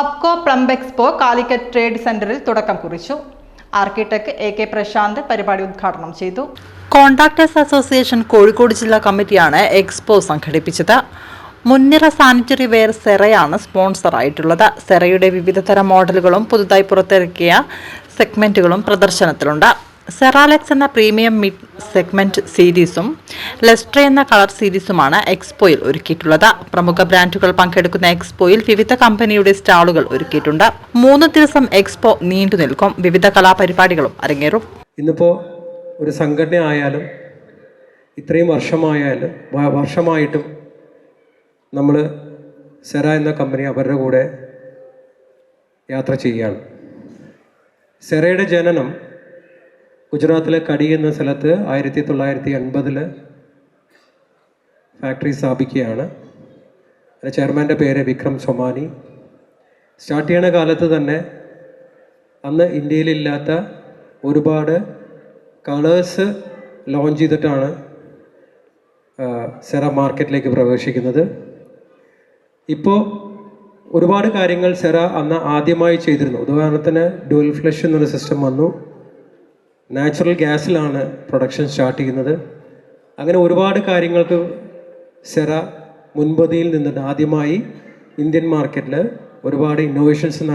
Apco plumb expo Calicut trade സെന്ററിൽ തുടക്കം കുറിച്ചു. ആർക്കിടെക് എ കെ പ്രശാന്ത് പരിപാടി ഉദ്ഘാടനം ചെയ്തു. കോൺട്രാക്ടേഴ്സ് അസോസിയേഷൻ കോഴിക്കോട് ജില്ലാ കമ്മിറ്റിയാണ് എക്സ്പോ സംഘടിപ്പിച്ചത്. മുൻനിര സാനിറ്ററി വെയർ സെറയാണ് സ്പോൺസറായിട്ടുള്ളത്. സെറയുടെ വിവിധ തരം മോഡലുകളും പുതുതായി പുറത്തിറക്കിയ സെഗ്മെന്റുകളും പ്രദർശനത്തിലുണ്ട്. സെറാലെക്സ് എന്ന പ്രീമിയം മിഡ് സെഗ്മെന്റ് സീരീസും ലെസ്ട്ര എന്ന കളർ സീരീസുമാണ് എക്സ്പോയിൽ ഒരുക്കിയിട്ടുള്ളത്. പ്രമുഖ ബ്രാൻഡുകൾ പങ്കെടുക്കുന്ന എക്സ്പോയിൽ വിവിധ കമ്പനിയുടെ സ്റ്റാളുകൾ ഒരുക്കിയിട്ടുണ്ട്. മൂന്ന് ദിവസം എക്സ്പോ നീണ്ടു നിൽക്കും. വിവിധ കലാപരിപാടികളും അരങ്ങേറും. ഇന്നിപ്പോൾ ഒരു സംഘടന ആയാലും ഇത്രയും വർഷമായാലും വർഷമായിട്ടും നമ്മൾ സെറ എന്ന കമ്പനി അവരുടെ കൂടെ യാത്ര ചെയ്യുകയാണ്. സെറയുടെ ജനനം ഗുജറാത്തിലെ കടി എന്ന സ്ഥലത്ത് ആയിരത്തി തൊള്ളായിരത്തി എൺപതിൽ ഫാക്ടറി സ്ഥാപിക്കുകയാണ്. അതിന്റെ ചെയർമാന്റെ പേര് വിക്രം സൊമാനി. സ്റ്റാർട്ട് ചെയ്യണ കാലത്ത് തന്നെ അന്ന് ഇന്ത്യയിലില്ലാത്ത ഒരുപാട് കളേഴ്സ് ലോഞ്ച് ചെയ്തിട്ടാണ് സെറ മാർക്കറ്റിലേക്ക് പ്രവേശിക്കുന്നത്. ഇപ്പോൾ ഒരുപാട് കാര്യങ്ങൾ സെറ അന്ന് ആദ്യമായി ചെയ്തിരുന്നു. ഉദാഹരണത്തിന് ഡുവൽ ഫ്ലഷ് എന്നൊരു സിസ്റ്റം വന്നു. നാച്ചുറൽ ഗ്യാസിലാണ് പ്രൊഡക്ഷൻ സ്റ്റാർട്ട് ചെയ്യുന്നത്. അങ്ങനെ ഒരുപാട് കാര്യങ്ങൾക്ക് സെറ മുൻപതിയിൽ നിന്നിട്ട് ആദ്യമായി ഇന്ത്യൻ മാർക്കറ്റിൽ ഒരുപാട് ഇന്നോവേഷൻസ്